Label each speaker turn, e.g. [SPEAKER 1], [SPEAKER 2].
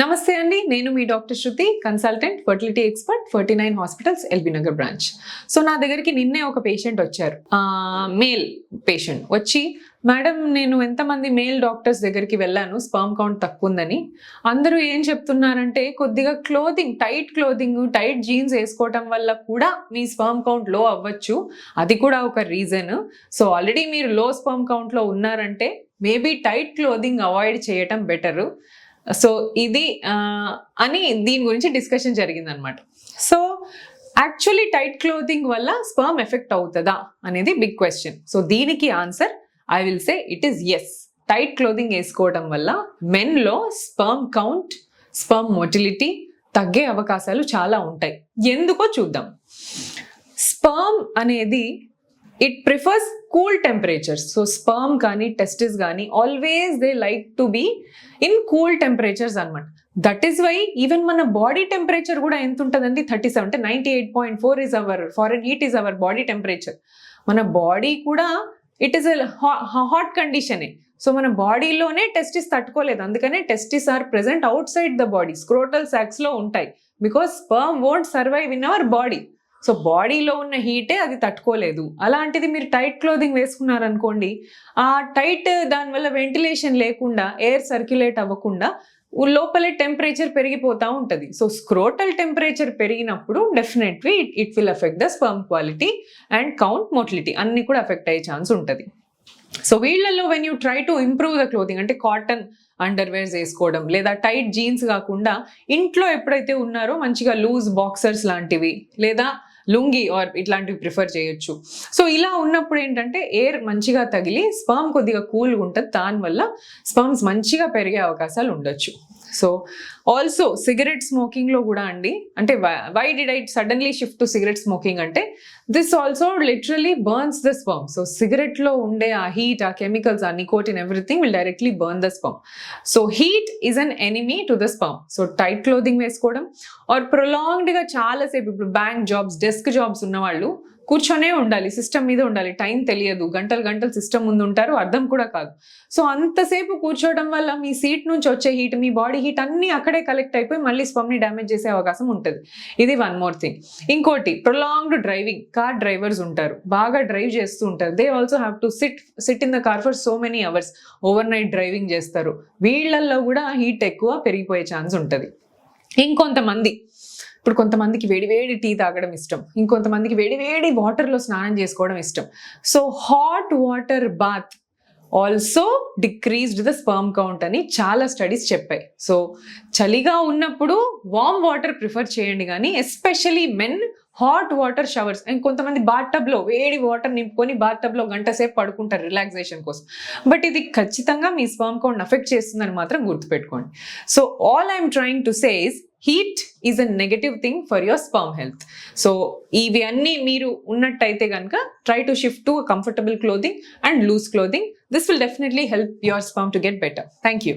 [SPEAKER 1] నమస్తే అండి. నేను మీ doctor Shruti consultant fertility expert ferty nine hospitals LB Nagar branch. So నా దగ్గరికి నిన్నే ఒక పేషెంట్ వచ్చారు. మేల్ పేషెంట్ వచ్చి మేడం నేను ఎంతమంది మేల్ డాక్టర్స్ దగ్గరికి వెళ్ళాను స్పర్మ్ కౌంట్ తక్కువ ఉందని అందరూ ఏం చెప్తున్నారంటే కొద్దిగా clothing tight clothing tight jeans వేసుకోవటం వల్ల కూడా మీ స్పర్మ్ కౌంట్లో అవ్వచ్చు. అది కూడా ఒక రీజన్. సో ఆల్రెడీ మీరు లో స్పర్మ్ కౌంట్లో ఉన్నారంటే మేబీ టైట్ క్లోదింగ్ అవాయిడ్ చేయటం బెటరు. సో ఇది అని దీని గురించి డిస్కషన్ జరిగిందనమాట. సో యాక్చువల్లీ టైట్ క్లోతింగ్ వల్ల స్పర్మ్ ఎఫెక్ట్ అవుతుందా అనేది బిగ్ క్వశ్చన్ సో దీనికి answer I will say it is yes tight clothing వేసుకోవడం వల్ల మెన్లో స్పర్మ్ కౌంట్ స్పర్మ్ మోటిలిటీ తగ్గే అవకాశాలు చాలా ఉంటాయి. ఎందుకో చూద్దాం. స్పర్మ్ అనేది it prefers cool temperatures so sperm కానీ టెస్టిస్ కానీ always they like to be in cool temperatures అనమాట దట్ ఈస్ వై ఈవెన్ మన బాడీ టెంపరేచర్ కూడా ఎంత ఉంటుందండి? థర్టీ సెవెన్ అంటే ninety eight point four is our Fahrenheit is our body temperature మన body కూడా ఇట్ ఈస్ హాట్ కండిషనే so మన బాడీలోనే టెస్టిస్ తట్టుకోలేదు. అందుకనే testis are present outside the body స్క్రోటల్లో ఉంటాయి. Because sperm won't survive in our body so బాడీలో ఉన్న హీటే అది తట్టుకోలేదు. అలాంటిది మీరు టైట్ క్లోదింగ్ వేసుకున్నారనుకోండి ఆ టైట్ దానివల్ల వెంటిలేషన్ లేకుండా ఎయిర్ సర్క్యులేట్ అవ్వకుండా లోపలే టెంపరేచర్ పెరిగిపోతూ ఉంటుంది. సో స్క్రోటల్ టెంపరేచర్ పెరిగినప్పుడు definitely it it will affect the sperm quality and count motility అన్ని కూడా అఫెక్ట్ అయ్యే ఛాన్స్ ఉంటుంది. సో వీళ్ళల్లో when you try to improve the clothing అంటే కాటన్ అండర్వేర్స్ వేసుకోవడం లేదా టైట్ జీన్స్ కాకుండా ఇంట్లో ఎప్పుడైతే ఉన్నారో మంచిగా లూజ్ బాక్సర్స్ లాంటివి లేదా లుంగి ఆర్ ఇట్లాంటివి ప్రిఫర్ చేయొచ్చు. సో ఇలా ఉన్నప్పుడు ఏంటంటే ఎయిర్ మంచిగా తగిలి స్పర్మ్ కొద్దిగా కూల్గా ఉంటుంది. దానివల్ల స్పర్మ్స్ మంచిగా పెరిగే అవకాశాలు ఉండొచ్చు. సో ఆల్సో సిగరెట్ స్మోకింగ్లో కూడా అండి అంటే why did I suddenly shift to cigarette smoking అంటే this also literally burns the sperm so సిగరెట్లో ఉండే ఆ హీట్ ఆ కెమికల్స్ ఆ nicotine everything will directly burn the sperm so heat is an enemy to the sperm so tight clothing వేసుకోవడం or ప్రొలాంగ్డ్గా చాలాసేపు ఇప్పుడు bank jobs desk jobs ఉన్నవాళ్ళు కూర్చొనే ఉండాలి సిస్టమ్ మీద ఉండాలి. టైం తెలియదు. గంటలు గంటలు సిస్టమ్ ముందు ఉంటారు అర్థం కూడా కాదు. సో అంతసేపు కూర్చోవడం వల్ల మీ సీట్ నుంచి వచ్చే హీట్ మీ బాడీ హీట్ అన్నీ అక్కడే కలెక్ట్ అయిపోయి మళ్ళీ స్పమ్ని డ్యామేజ్ చేసే అవకాశం ఉంటుంది. ఇది వన్ మోర్ థింగ్ ఇంకోటి ప్రొలాంగ్డ్ డ్రైవింగ్ కార్ డ్రైవర్స్ ఉంటారు. బాగా డ్రైవ్ చేస్తూ ఉంటారు. They also have to sit sit in the car for so many hours overnight driving చేస్తారు. వీళ్ళల్లో కూడా హీట్ ఎక్కువ పెరిగిపోయే ఛాన్స్ ఉంటుంది. ఇంకొంతమంది ఇప్పుడు కొంతమందికి వేడివేడి టీ తాగడం ఇష్టం. ఇంకొంతమందికి వేడివేడి వాటర్లో స్నానం చేసుకోవడం ఇష్టం. So hot water bath also decreased the sperm count అని చాలా స్టడీస్ చెప్పాయి. సో చలిగా ఉన్నప్పుడు వామ్ వాటర్ ప్రిఫర్ చేయండి కానీ especially men hot water showers and కొంతమంది బాత్ టబ్లో వేడి వాటర్ నింపుకొని బాత్ టబ్లో గంట సేపు పడుకుంటారు రిలాక్సేషన్ కోసం. బట్ ఇది ఖచ్చితంగా మీ స్పర్మ్ కౌంట్ అఫెక్ట్ చేస్తుందని మాత్రం గుర్తుపెట్టుకోండి. So all I'm trying to says heat is a negative thing for your sperm health. So ఇవి అన్నీ మీరు ఉన్నట్టయితే కనుక try to shift to comfortable clothing and loose clothing. This will definitely help your sperm to get better. Thank you